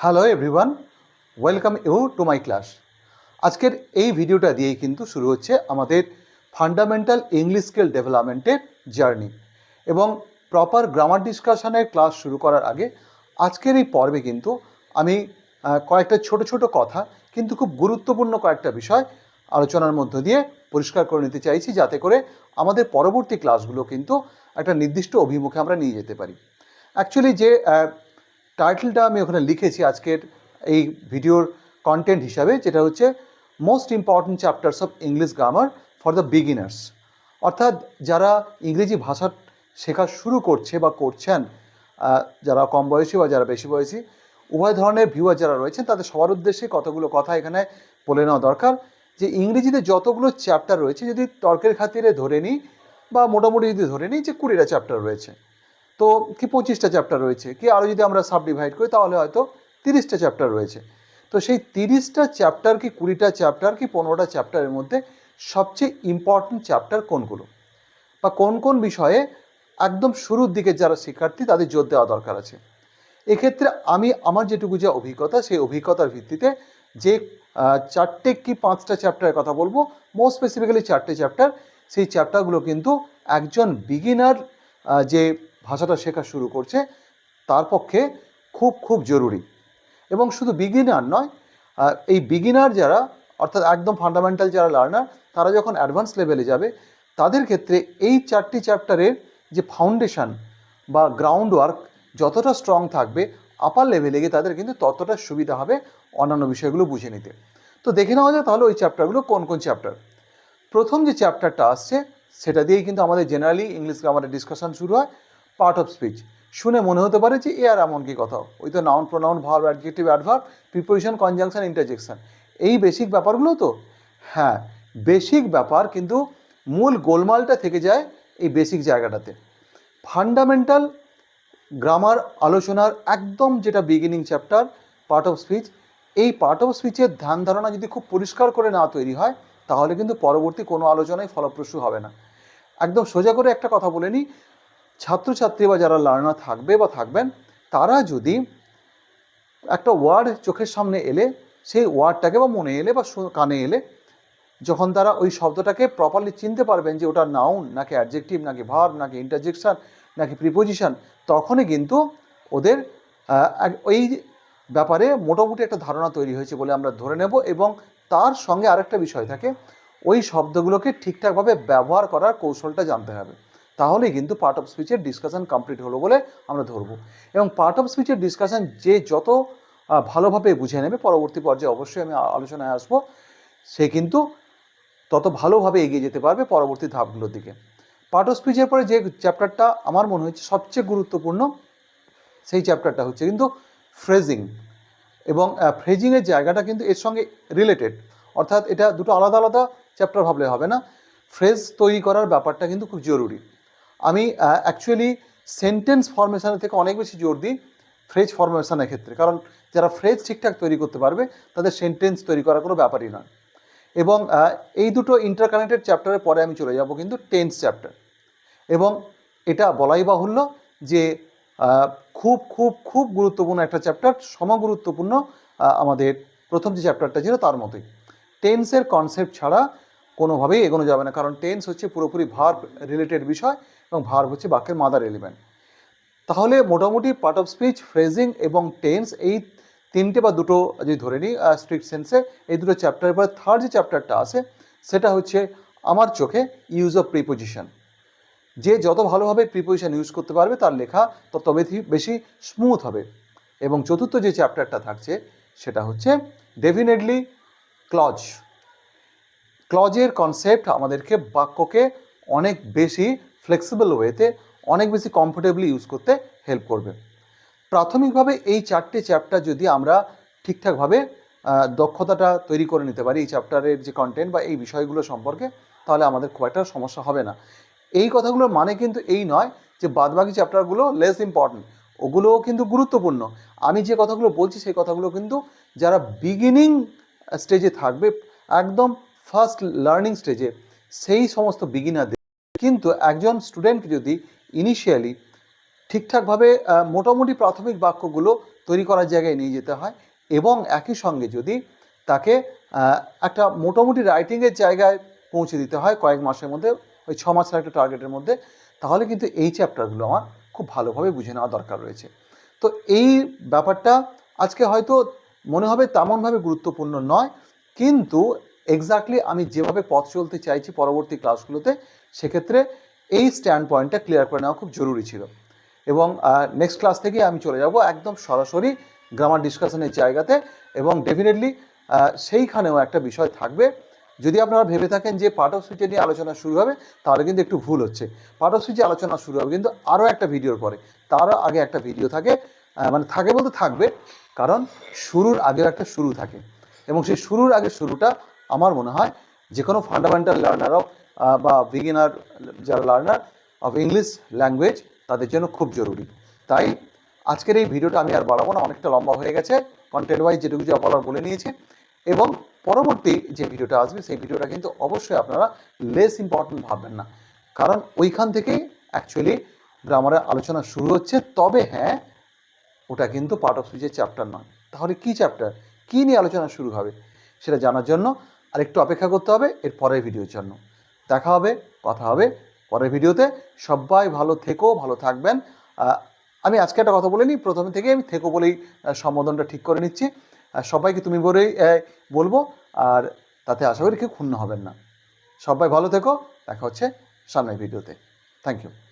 Hello everyone welcome you to my class আজকের এই ভিডিওটা দিয়েই কিন্তু শুরু হচ্ছে আমাদের ফান্ডামেন্টাল ইংলিশ স্কিল ডেভেলপমেন্টের জার্নি এবং প্রপার গ্রামার ডিসকাশনের ক্লাস শুরু করার আগে, আজকের এই পর্বে কিন্তু আমি কয়েকটা ছোট ছোট কথা, কিন্তু খুব গুরুত্বপূর্ণ কয়েকটা বিষয় আলোচনার মধ্য দিয়ে পরিষ্কার করে নিতে চাইছি যাতে করে আমাদের পরবর্তী ক্লাসগুলো কিন্তু একটা নির্দিষ্ট অভিমুখে আমরা নিয়ে যেতে পারি। অ্যাকচুয়ালি যে টাইটেলটা আমি ওখানে লিখেছি আজকের এই ভিডিওর কন্টেন্ট হিসাবে, যেটা হচ্ছে most important chapters of English grammar for the beginners অর্থাৎ যারা ইংরেজি ভাষা শেখা শুরু করছে বা করছেন যারা কম বয়সী বা যারা বেশি বয়সী, উভয় ধরনের ভিউয়ার যারা রয়েছেন, তাদের সবার উদ্দেশ্যে কতগুলো কথা এখানে বলে নেওয়া দরকার। যে ইংরেজিতে যতগুলো চ্যাপ্টার রয়েছে, যদি তর্কের খাতিরে ধরে নিই বা মোটামুটি যদি ধরে নিই যে কুড়িটা চ্যাপ্টার রয়েছে তো কি পঁচিশটা চ্যাপ্টার রয়েছে? কি আরও যদি আমরা সাব ডিভাইড করি, তাহলে হয়তো তিরিশটা চ্যাপ্টার রয়েছে। তো সেই তিরিশটা চ্যাপ্টার কি কুড়িটা চ্যাপ্টার কি পনেরোটা চ্যাপ্টারের মধ্যে সবচেয়ে ইম্পর্ট্যান্ট চ্যাপ্টার কোনগুলো? বা কোন কোন বিষয়ে একদম শুরুর দিকে যারা শিক্ষার্থী, তাদের জোর দেওয়া দরকার আছে। এক্ষেত্রে আমি আমার যেটুকু যা অভিজ্ঞতা, সেই অভিজ্ঞতার ভিত্তিতে যে চারটে কি পাঁচটা চ্যাপ্টারের কথা বলব মোস্ট স্পেসিফিক্যালি চারটে চ্যাপ্টার সেই চ্যাপ্টারগুলো কিন্তু একজন বিগিনার যে ভাষাটা শেখা শুরু করছে, তার পক্ষে খুব খুব জরুরি। এবং শুধু বিগিনার নয় এই বিগিনার যারা, অর্থাৎ একদম ফান্ডামেন্টাল যারা লার্নার তারা যখন অ্যাডভান্স লেভেলে যাবে, তাদের ক্ষেত্রে এই চারটি চ্যাপ্টারের যে ফাউন্ডেশন বা গ্রাউন্ড ওয়ার্ক যতটা স্ট্রং থাকবে আপার লেভেলে গিয়ে তাদের কিন্তু ততটা সুবিধা হবে অন্যান্য বিষয়গুলো বুঝে নিতে। তো দেখে নেওয়া যায় তাহলে ওই চ্যাপ্টারগুলো কোন কোন চ্যাপ্টার প্রথম যে চ্যাপ্টারটা আসছে, সেটা দিয়েই কিন্তু আমাদের জেনারেলি ইংলিশ গ্রামারের ডিসকাশন শুরু হয়। পার্ট অফ স্পিচ শুনে মনে হতে পারে যে এ আর এমন কি কথা। ওই তো noun pronoun verb adjective adverb preposition conjunction interjection এই বেসিক ব্যাপারগুলো তো? হ্যাঁ বেসিক ব্যাপার কিন্তু মূল গোলমালটা থেকে যায় এই বেসিক জায়গাটাতে। ফান্ডামেন্টাল গ্রামার আলোচনার একদম যেটা beginning chapter part of speech এই পার্ট অফ স্পিচের ধ্যান ধারণা যদি খুব পরিষ্কার করে না তৈরি হয়, তাহলে কিন্তু পরবর্তী কোনো আলোচনায় ফলপ্রসূ হবে না। একদম সোজা করে একটা কথা বলে নিই ছাত্রছাত্রী বা যারা লার্নার থাকবে বা থাকবেন, তারা যদি একটা ওয়ার্ড চোখের সামনে এলে, সেই ওয়ার্ডটাকে বা মনে এলে বা কানে এলে, যখন তারা ওই শব্দটাকে প্রপারলি চিনতে পারবেন যে ওটা নাউন নাকি অ্যাডজেক্টিভ নাকি ভার্ব নাকি ইন্টারজেকশান নাকি প্রিপোজিশন তখনই কিন্তু ওদের ওই ব্যাপারে মোটামুটি একটা ধারণা তৈরি হয়েছে বলে আমরা ধরে নেব এবং তার সঙ্গে আরেকটা বিষয় থাকে, ওই শব্দগুলোকে ঠিকঠাকভাবে ব্যবহার করার কৌশলটা জানতে হবে। তাহলেই কিন্তু পার্ট অফ স্পিচের ডিসকাশান কমপ্লিট হলো বলে আমরা ধরবো। এবং পার্ট অফ স্পিচের ডিসকাশন যে যত ভালোভাবে বুঝে নেবে, পরবর্তী পর্যায়ে অবশ্যই আমি আলোচনায় আসব, সে কিন্তু তত ভালোভাবে এগিয়ে যেতে পারবে পরবর্তী ধাপগুলোর দিকে। পার্ট অফ স্পিচের পরে যে চ্যাপ্টারটা আমার মনে হচ্ছে সবচেয়ে গুরুত্বপূর্ণ, সেই চ্যাপ্টারটা হচ্ছে কিন্তু ফ্রেজিং এবং ফ্রেজিংয়ের জায়গাটা কিন্তু এর সঙ্গে রিলেটেড অর্থাৎ এটা দুটো আলাদা আলাদা চ্যাপ্টার ভাবলে হবে না। ফ্রেজ তৈরি করার ব্যাপারটা কিন্তু খুব জরুরি। আমি অ্যাকচুয়ালি সেন্টেন্স ফরমেশনের থেকে অনেক বেশি জোর দিই ফ্রেজ ফরমেশনের ক্ষেত্রে। কারণ যারা ফ্রেজ ঠিকঠাক তৈরি করতে পারবে, তাদের সেন্টেন্স তৈরি করার কোনো ব্যাপারই নয়। এবং এই দুটো ইন্টারকানেক্টেড চ্যাপ্টারের পরে আমি চলে যাব কিন্তু টেন্স চ্যাপ্টার এবং এটা বলাই বাহুল্য যে খুব খুব খুব গুরুত্বপূর্ণ একটা চ্যাপ্টার সমগুরুত্বপূর্ণ আমাদের প্রথম যে চ্যাপ্টারটা ছিল তার মতোই। টেন্সের কনসেপ্ট ছাড়া কোনোভাবেই এগোনো যাবে না। কারণ টেন্স হচ্ছে পুরোপুরি ভার্ব রিলেটেড বিষয়। এবং ভার্ব হচ্ছে বাক্যের মাদার এলিমেন্ট তাহলে মোটামুটি পার্ট অফ স্পিচ ফ্রেজিং এবং টেন্স এই তিনটে বা দুটো যদি ধরে নিই স্ট্রিক্ট সেন্সে এই দুটো চ্যাপ্টারের পরে থার্ড যে চ্যাপ্টারটা আছে, সেটা হচ্ছে আমার চোখে ইউজ অফ প্রিপোজিশন যে যত ভালোভাবে প্রিপোজিশন ইউজ করতে পারবে, তার লেখা তত বেশি স্মুথ হবে। এবং চতুর্থ যে চ্যাপ্টারটা থাকছে, সেটা হচ্ছে ডেফিনেটলি ক্লজ ক্লজের কনসেপ্ট আমাদেরকে বাক্যকে অনেক বেশি ফ্লেক্সিবল ওয়েতে অনেক বেশি কমফোর্টেবলি ইউজ করতে হেল্প করবে। প্রাথমিকভাবে এই চারটে চ্যাপ্টার যদি আমরা ঠিকঠাকভাবে দক্ষতাটা তৈরি করে নিতে পারি এই চ্যাপ্টারের যে কন্টেন্ট বা এই বিষয়গুলো সম্পর্কে, তাহলে আমাদের খুব একটা সমস্যা হবে না। এই কথাগুলোর মানে কিন্তু এই নয় যে বাদবাকি চ্যাপ্টারগুলো লেস ইম্পর্ট্যান্ট ওগুলোও কিন্তু গুরুত্বপূর্ণ। আমি যে কথাগুলো বলছি সেই কথাগুলো কিন্তু যারা বিগিনিং স্টেজে থাকবে, একদম ফার্স্ট লার্নিং স্টেজে সেই সমস্ত বিগিনারদের কিন্তু একজন স্টুডেন্টকে যদি ইনিশিয়ালি ঠিকঠাকভাবে মোটামুটি প্রাথমিক বাক্যগুলো তৈরি করার জায়গায় নিয়ে যেতে হয় এবং একই সঙ্গে যদি তাকে একটা মোটামুটি রাইটিংয়ের জায়গায় পৌঁছে দিতে হয় কয়েক মাসের মধ্যে, ওই ছ মাসের একটা টার্গেটের মধ্যে, তাহলে কিন্তু এই চ্যাপ্টারগুলো আমার খুব ভালোভাবে বুঝে নেওয়া দরকার রয়েছে। তো এই ব্যাপারটা আজকে হয়তো মনে হবে তেমনভাবে গুরুত্বপূর্ণ নয়, কিন্তু এক্স্যাক্টলি আমি যেভাবে পথ চলতে চাইছি পরবর্তী ক্লাসগুলোতে সেক্ষেত্রে এই স্ট্যান্ড পয়েন্টটা ক্লিয়ার করে নেওয়া খুব জরুরি ছিল। এবং নেক্সট ক্লাস থেকে আমি চলে যাব একদম সরাসরি গ্রামার ডিসকাশনের জায়গাতে এবং ডেফিনেটলি সেইখানেও একটা বিষয় থাকবে। যদি আপনারা ভেবে থাকেন যে পার্ট অফ সুইচে নিয়ে আলোচনা শুরু হবে, তাহলে কিন্তু একটু ভুল হচ্ছে। পার্ট অফ সুইচে আলোচনা শুরু হবে কিন্তু আরও একটা ভিডিওর পরে। তারও আগে একটা ভিডিও থাকে মানে থাকে বলতে থাকবে, কারণ শুরুর আগেও একটা শুরু থাকে। এবং সেই শুরুর আগে শুরুটা আমার মনে হয় যে কোনো ফান্ডামেন্টাল লার্নার অফ বা বিগিনার যারা লার্নার অফ ইংলিশ ল্যাঙ্গুয়েজ তাদের জন্য খুব জরুরি। তাই আজকের এই ভিডিওটা আমি আর বাড়াবো না, অনেকটা লম্বা হয়ে গেছে। কন্টেন্ট ওয়াইজ যেটুকু যা বলার বলে নিয়েছে। এবং পরবর্তী যে ভিডিওটা আসবে, সেই ভিডিওটা কিন্তু অবশ্যই আপনারা লেস ইম্পর্টেন্ট ভাববেন না। কারণ ওইখান থেকেই অ্যাকচুয়ালি গ্রামারের আলোচনা শুরু হচ্ছে। তবে হ্যাঁ ওটা কিন্তু পার্ট অফ স্পিচের চ্যাপ্টার নয়। তাহলে কি চ্যাপ্টার কী নিয়ে আলোচনা শুরু হবে? সেটা জানার জন্য আরেকটু অপেক্ষা করতে হবে এর পরের ভিডিওর জন্য। দেখা হবে, কথা হবে। পরের ভিডিওতে সবাই ভালো থেকো, ভালো থাকবেন। আমি আজকে একটা কথা বলে নিই প্রথমে থেকে আমি থেকো বলেই সম্বোধনটা ঠিক করে নিচ্ছি। আর সবাইকে তুমি বলেই বলব, আর তাতে আশা করি কেউ ক্ষুণ্ণ হবেন না। সবাই ভালো থেকো, দেখা হচ্ছে সামনের ভিডিওতে। Thank you